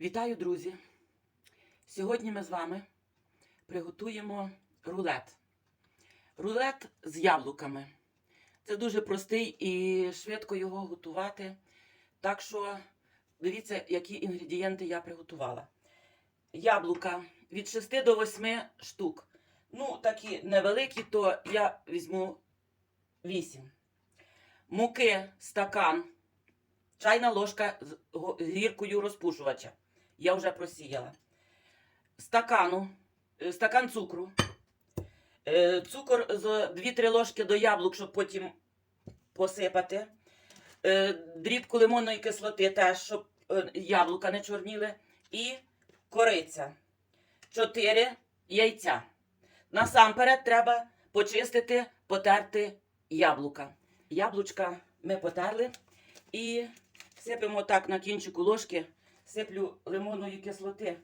Вітаю, друзі! Сьогодні ми з вами приготуємо рулет. Рулет з яблуками. Це дуже простий і швидко його готувати. Так що дивіться, які інгредієнти я приготувала. Яблука від 6 до 8 штук. Ну, такі невеликі, то я візьму 8. Муки стакан. Чайна ложка з гіркою розпушувача. Я вже просіяла. Стакану, е, стакан цукру. Е, Цукор з 2-3 ложки до яблук, щоб потім посипати. Е, Дрібку лимонної кислоти теж, щоб яблука не чорніли. І кориця. 4 яйця. Насамперед треба почистити, потерти яблука. Яблучка ми потерли і сипемо так на кінчику ложки, сиплю лимонної кислоти,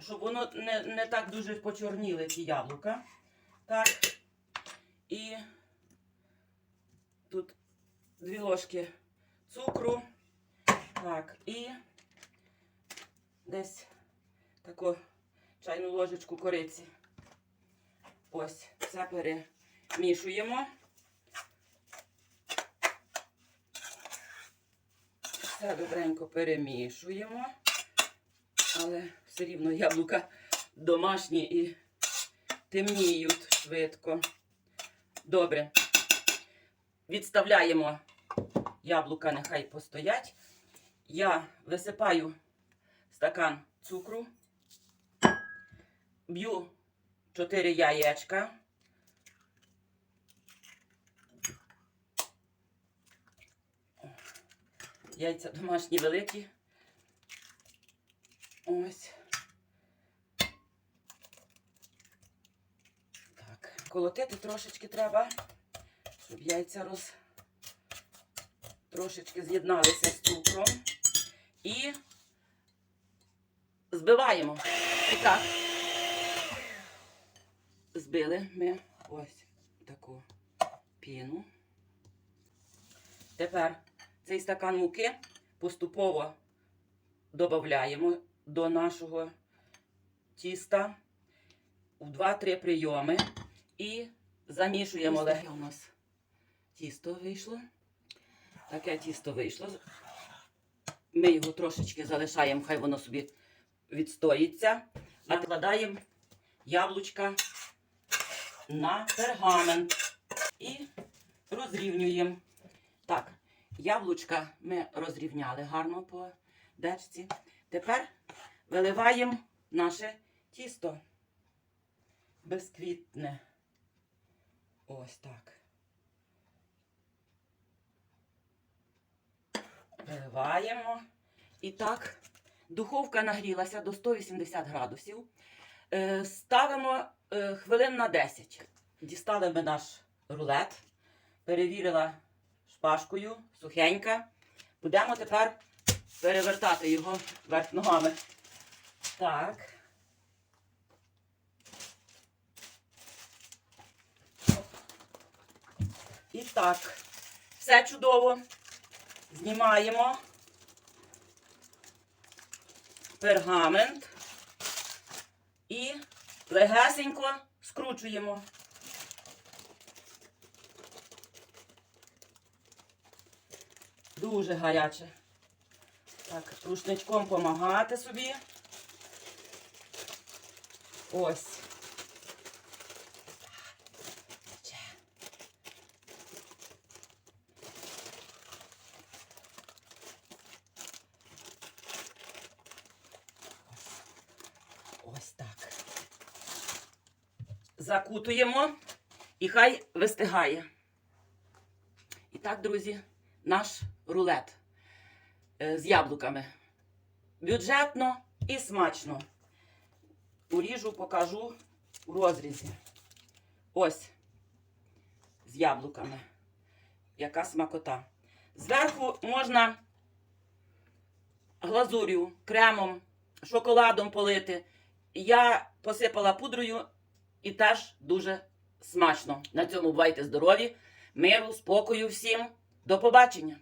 щоб воно не, не так дуже почорніли ці яблука. Так. І тут дві ложки цукру. Так, і десь таку чайну ложечку кориці. Ось, все перемішуємо. Все добренько перемішуємо. Але все рівно яблука домашні і темніють швидко. Добре. Відставляємо яблука, нехай постоять. Я висипаю стакан цукру, б'ю 4 яєчка. Яйця домашні великі. Ось. Так, колотити трошечки треба, щоб яйця роз... трошечки з'єдналися з цукром. І збиваємо. І так. Збили ми ось таку піну. Тепер цей стакан муки поступово додаємо до нашого тіста в 2-3 прийоми і замішуємо Ось легко. У нас тісто вийшло. Таке тісто вийшло. Ми його трошечки залишаємо, хай воно собі відстоїться. Накладаємо яблучка на пергамент і розрівнюємо. Так, яблучка ми розрівняли гарно по дечці. Тепер виливаємо наше тісто безквітне. Ось так. Виливаємо. І так, духовка нагрілася до 180 градусів. Е, Ставимо е, хвилин на 10. Дістали ми наш рулет, перевірила шпажкою, сухенька. Будемо тепер перевертати його вверх ногами. Так. І так, все чудово. Знімаємо пергамент і легесенько скручуємо. Дуже гаряче. Так, рушничком помагати собі. Ось. Ось. Так. Закутуємо і хай вистигає. І так, друзі, наш рулет е, з яблуками. Бюджетно і смачно. Уріжу, покажу у розрізі. Ось з яблуками. Яка смакота. Зверху можна глазур'ю, кремом, шоколадом полити. Я посипала пудрою і теж дуже смачно. На цьому бувайте здорові, миру, спокою всім. До побачення!